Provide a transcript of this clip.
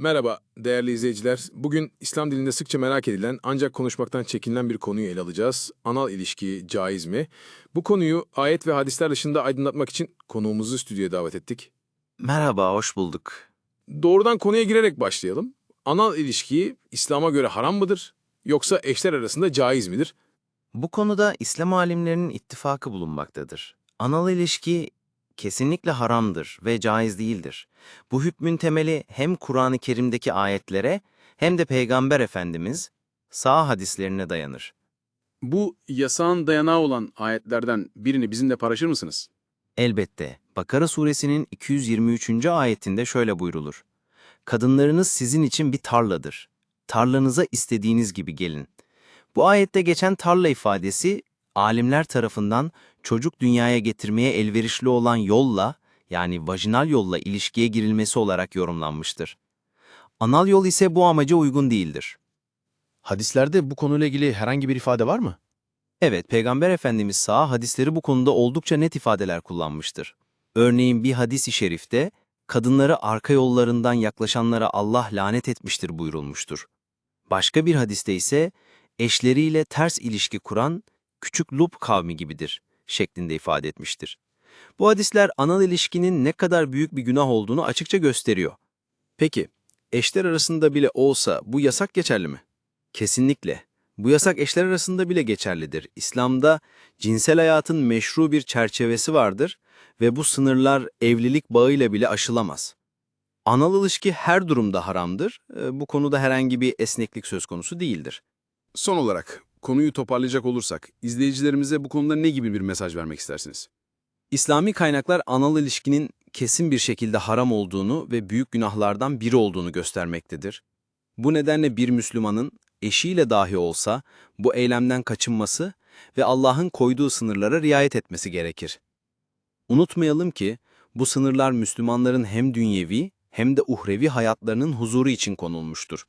Merhaba değerli izleyiciler. Bugün İslam dilinde sıkça merak edilen ancak konuşmaktan çekinilen bir konuyu ele alacağız. Anal ilişki caiz mi? Bu konuyu ayet ve hadisler dışında aydınlatmak için konuğumuzu stüdyoya davet ettik. Merhaba, hoş bulduk. Doğrudan konuya girerek başlayalım. Anal ilişki İslam'a göre haram mıdır? Yoksa eşler arasında caiz midir? Bu konuda İslam alimlerinin ittifakı bulunmaktadır. Anal ilişki kesinlikle haramdır ve caiz değildir. Bu hükmün temeli hem Kur'an-ı Kerim'deki ayetlere hem de Peygamber Efendimiz sağ hadislerine dayanır. Bu yasağın dayanağı olan ayetlerden birini bizimle paylaşır mısınız? Elbette Bakara suresinin 223. ayetinde şöyle buyrulur. Kadınlarınız sizin için bir tarladır. Tarlanıza istediğiniz gibi gelin. Bu ayette geçen tarla ifadesi alimler tarafından çocuk dünyaya getirmeye elverişli olan yolla yani vajinal yolla ilişkiye girilmesi olarak yorumlanmıştır. Anal yol ise bu amaca uygun değildir. Hadislerde bu konuyla ilgili herhangi bir ifade var mı? Evet, Peygamber Efendimiz sağ hadisleri bu konuda oldukça net ifadeler kullanmıştır. Örneğin bir hadis-i şerifte, kadınları arka yollarından yaklaşanlara Allah lanet etmiştir buyurulmuştur. Başka bir hadiste ise, eşleriyle ters ilişki kuran küçük Lut kavmi gibidir şeklinde ifade etmiştir. Bu hadisler anal ilişkinin ne kadar büyük bir günah olduğunu açıkça gösteriyor. Peki, eşler arasında bile olsa bu yasak geçerli mi? Kesinlikle. Bu yasak eşler arasında bile geçerlidir. İslam'da cinsel hayatın meşru bir çerçevesi vardır ve bu sınırlar evlilik bağıyla bile aşılamaz. Anal ilişki her durumda haramdır. E, Bu konuda herhangi bir esneklik söz konusu değildir. Son olarak konuyu toparlayacak olursak izleyicilerimize bu konuda ne gibi bir mesaj vermek istersiniz? İslami kaynaklar anal ilişkinin kesin bir şekilde haram olduğunu ve büyük günahlardan biri olduğunu göstermektedir. Bu nedenle bir Müslümanın eşiyle dahi olsa bu eylemden kaçınması ve Allah'ın koyduğu sınırlara riayet etmesi gerekir. Unutmayalım ki bu sınırlar Müslümanların hem dünyevi hem de uhrevi hayatlarının huzuru için konulmuştur.